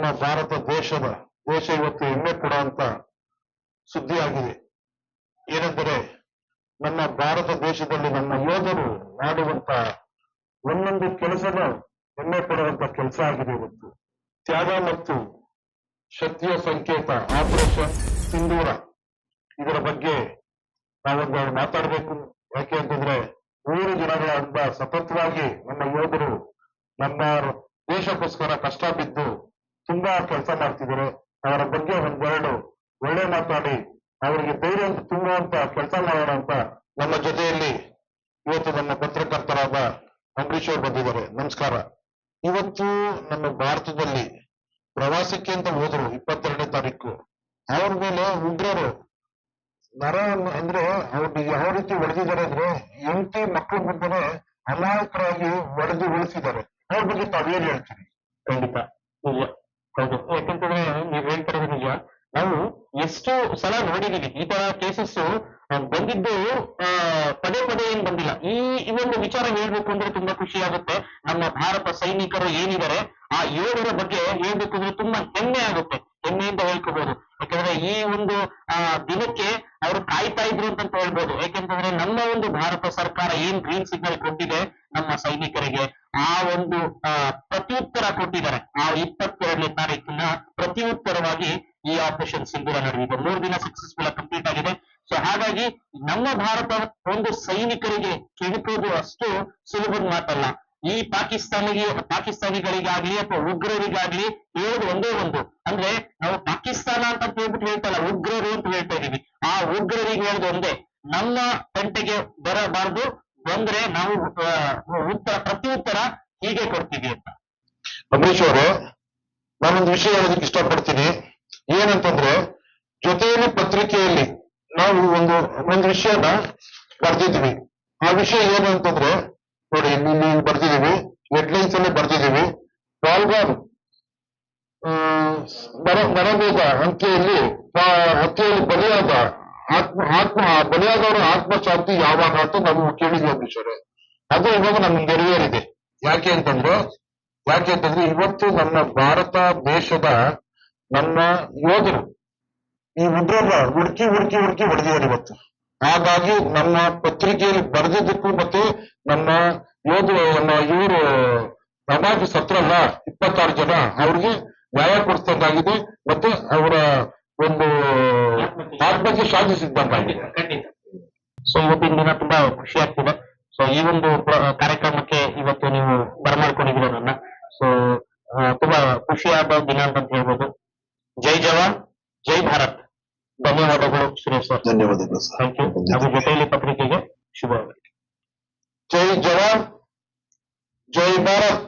ಭಾರತ ದೇಶದ ದೇಶ ಇವತ್ತು ಹೆಮ್ಮೆ ಪಡುವಂತ ಸುದ್ದಿಯಾಗಿದೆ. ಏನೆಂದರೆ ನಮ್ಮ ಭಾರತ ದೇಶದಲ್ಲಿ ನಮ್ಮ ಯೋಧರು ಮಾಡುವಂತ ಒಂದೊಂದು ಕೆಲಸದ ಹೆಮ್ಮೆ ಪಡುವಂತ ಕೆಲಸ ಆಗಿದೆ ಇವತ್ತು. ತ್ಯಾಗ ಮತ್ತು ಶಕ್ತಿಯ ಸಂಕೇತ ಆಪರೇಷನ್ ಸಿಂಧೂರ ಇದರ ಬಗ್ಗೆ ನಾವೊಂದು ಮಾತಾಡಬೇಕು. ಯಾಕೆ ಅಂತಂದ್ರೆ ಮೂರು ದಿನಗಳ ಹಬ್ಬ ಸತತವಾಗಿ ನಮ್ಮ ಯೋಧರು ನಮ್ಮ ದೇಶಕ್ಕೋಸ್ಕರ ಕಷ್ಟ ಬಿದ್ದು ತುಂಬಾ ಕೆಲಸ ಮಾಡ್ತಿದ್ದಾರೆ. ಅವರ ಬಗ್ಗೆ ಒಂದೆರಡು ಒಳ್ಳೆ ಮಾತಾಡಿ. ಅವರಿಗೆ ಧೈರ್ಯ ತುಂಬುವಂತ ಕೆಲಸ ಮಾಡೋಣ ಅಂತ ನಮ್ಮ ಜೊತೆಯಲ್ಲಿ ಇವತ್ತು ನಮ್ಮ ಪತ್ರಕರ್ತರಾದ ಅಂಬರೀಶ್ ಅವರು ಬಂದಿದ್ದಾರೆ. ನಮಸ್ಕಾರ. ಇವತ್ತು ನಮ್ಮ ಭಾರತದಲ್ಲಿ ಪ್ರವಾಸಕ್ಕೆ ಅಂತ ಹೋದ್ರು ಇಪ್ಪತ್ತೆರಡನೇ ತಾರೀಕು. ಅವ್ರ ಮೇಲೆ ಉಗ್ರರು ನರ ಅಂದ್ರೆ ಅವ್ರು ಯಾವ ರೀತಿ ಹೊಡೆದಿದ್ದಾರೆ ಅಂದ್ರೆ ಎಂಟಿ ಮಕ್ಕಳ ಮುಂದೆ ಅನಾಯಕರಾಗಿ ಹೊಡೆದು ಉಳಿಸಿದ್ದಾರೆ. ಅವ್ರ ಬಗ್ಗೆ ತಾವೇನ್ ಹೇಳ್ತೀರಿ? ಖಂಡಿತ. ಹೌದು. ಯಾಕಂತಂದ್ರೆ ನೀವ್ ಹೇಳ್ತಿರೋದು ನಿಜ. ನಾವು ಎಷ್ಟು ಸಲ ನೋಡಿದೀವಿ ಈ ತರ ಕೇಸಸ್ ಬಂದಿದ್ದು ಪದೇ ಪದೇ ಏನ್ ಬಂದಿಲ್ಲ. ಈ ಈ ಒಂದು ವಿಚಾರ ಹೇಳ್ಬೇಕು ಅಂದ್ರೆ ತುಂಬಾ ಖುಷಿ ಆಗುತ್ತೆ. ನಮ್ಮ ಭಾರತ ಸೈನಿಕರು ಏನಿದ್ದಾರೆ, ಆ ಯೋಧರ ಬಗ್ಗೆ ಹೇಳ್ಬೇಕು ಅಂದ್ರೆ ತುಂಬಾ ಹೆಮ್ಮೆ ಆಗುತ್ತೆ. ಹೆಮ್ಮೆಯಿಂದ ಹೇಳ್ಕೋಬಹುದು ಯಾಕಂದ್ರೆ ಈ ಒಂದು, ಆ, ದಿನಕ್ಕೆ ಅವರು ಕಾಯ್ತಾ ಇದ್ರು ಅಂತ ಹೇಳ್ಬೋದು. ಯಾಕೆಂತಂದ್ರೆ ನಮ್ಮ ಒಂದು ಭಾರತ ಸರ್ಕಾರ ಏನ್ ಗ್ರೀನ್ ಸಿಗ್ನಲ್ ಕೊಟ್ಟಿದೆ ನಮ್ಮ ಸೈನಿಕರಿಗೆ, ಆ ಒಂದು ಪ್ರತ್ಯುತ್ತರ ಕೊಟ್ಟಿದ್ದಾರೆ. ಆ ಇಪ್ಪತ್ತೆರಡನೇ ತಾರೀಕಿನ ಪ್ರತ್ಯುತ್ತರವಾಗಿ ಈ ಆಪರೇಷನ್ ಸಿಂಧೂರ ನಡೆದಿದೆ. ಮೂರು ದಿನ ಸಕ್ಸಸ್ಫುಲ್ ಕಂಪ್ಲೀಟ್ ಆಗಿದೆ. ಸೊ ಹಾಗಾಗಿ ನಮ್ಮ ಭಾರತ ಒಂದು ಸೈನಿಕರಿಗೆ ಕೆಣಕೋದು ಅಷ್ಟು ಸುಲಭದ ಮಾತಲ್ಲ. ಈ ಪಾಕಿಸ್ತಾನಿಗೆ, ಪಾಕಿಸ್ತಾನಿಗಳಿಗಾಗ್ಲಿ ಅಥವಾ ಉಗ್ರರಿಗಾಗ್ಲಿ ಹೇಳೋದು ಒಂದೇ ಒಂದು. ಅಂದ್ರೆ ನಾವು ಪಾಕಿಸ್ತಾನ ಅಂತ ಹೇಳ್ಬಿಟ್ಟು ಹೇಳ್ತಲ್ಲ, ಉಗ್ರರು ಅಂತ ಹೇಳ್ತಾ ಇದೀವಿ. ಆ ಉಗ್ರರಿಗೆ ಹೇಳೋದು ಒಂದೇ. ನಮ್ಮ ತಂಟೆಗೆ ಬರಬಾರ್ದು. ಬಂದ್ರೆ ನಾವು ಉತ್ತರ ಪ್ರತ್ಯುತ್ತರ ಹೀಗೆ ಕೊಡ್ತೀವಿ ಅಂತ. ಅಂಬರೀಶ್ ಅವರು ನಾನೊಂದು ವಿಷಯ ಹೇಳೋದಕ್ಕೆ ಇಷ್ಟಪಡ್ತೀನಿ. ಏನಂತಂದ್ರೆ, ಜೊತೆಯಲ್ಲಿ ಪತ್ರಿಕೆಯಲ್ಲಿ ನಾವು ಒಂದು ಒಂದು ವಿಷಯನ ಬರ್ದಿದ್ವಿ. ಆ ವಿಷಯ ಏನು ಅಂತಂದ್ರೆ ನೋಡಿ, ಇಲ್ಲಿ ನೀವು ಬರ್ದಿದೀವಿ ಹೆಡ್ಲೈನ್ಸ್ ಅಲ್ಲಿ ಪಾಲ್ಗಾರ್ ಮರ ಮರಬೇದ ಅಂಕೆಯಲ್ಲಿ ಹತ್ಯೆಯಲ್ಲಿ ಬಲಿಯಾದ ಆತ್ಮ ಆತ್ಮ, ಬಲಿಯಾದವರ ಆತ್ಮಶಾಂತಿ ಯಾವಾಗ ಅಂತ ನಾವು ಕೇಳಿದ್ವಿ ಅಂಬರೀಶ್ ಅವರೇ ಅದು ಇವಾಗ ನಮ್ಗೆ ನೆರವೇರಿದೆ ಯಾಕೆ ಅಂತಂದ್ರೆ ಯಾಕೆ ಅಂತಂದ್ರೆ ಇವತ್ತು ನನ್ನ ಭಾರತ ದೇಶದ ನನ್ನ ಯೋಧರು ಈ ಉಗ್ರರ ಹುಡುಕಿ ಹುಡುಕಿ ಹುಡುಕಿ ಹೊಡೆದಿದ್ದಾರೆ ಇವತ್ತು. ಹಾಗಾಗಿ ನಮ್ಮ ಪತ್ರಿಕೆಯಲ್ಲಿ ಬರೆದಿದ್ದಕ್ಕೂ ಮತ್ತೆ ನಮ್ಮ ಯೋಧ ನಮ್ಮ ಇವರು ನಮಾಜ್ ಸತ್ರಲ್ಲ ಇಪ್ಪತ್ತಾರು ಜನ, ಅವ್ರಿಗೆ ನ್ಯಾಯ ಕೊಡಿಸಿದಂತಾಗಿದೆ ಮತ್ತೆ ಅವರ ಒಂದು ಆತ್ಮಕ್ಕೆ ಸಾಧಿಸಿದ್ದಂತಾಗಿದೆ ಸೊ ಇವತ್ತಿನ ದಿನ ತುಂಬಾ ಖುಷಿ ಆಗ್ತಿದೆ. ಸೊ ಈ ಒಂದು ಕಾರ್ಯಕ್ರಮಕ್ಕೆ ಇವತ್ತು ನೀವು ಬರಮಾಡ್ಕೊಂಡಿದ್ರು ನನ್ನ. ಸೊ ತುಂಬಾ ಖುಷಿಯಾದ ದಿನ ಅಂತ ಹೇಳ್ಬೋದು. ಜೈ ಜವಾನ್, ಜೈ ಭಾರತ್. ಧನ್ಯವಾದಗಳು ಸುರೇಶ್ ಸರ್ ಧನ್ಯವಾದಗಳು ಸರ್ ಥ್ಯಾಂಕ್ ಯು ಹಾಗೂ ಜೊತೆಯಲ್ಲಿ ಪತ್ರಿಕೆಗೆ ಶುಭವಾಗಲಿ ಜೈ ಜವಾನ್ ಜೈ ಭಾರತ್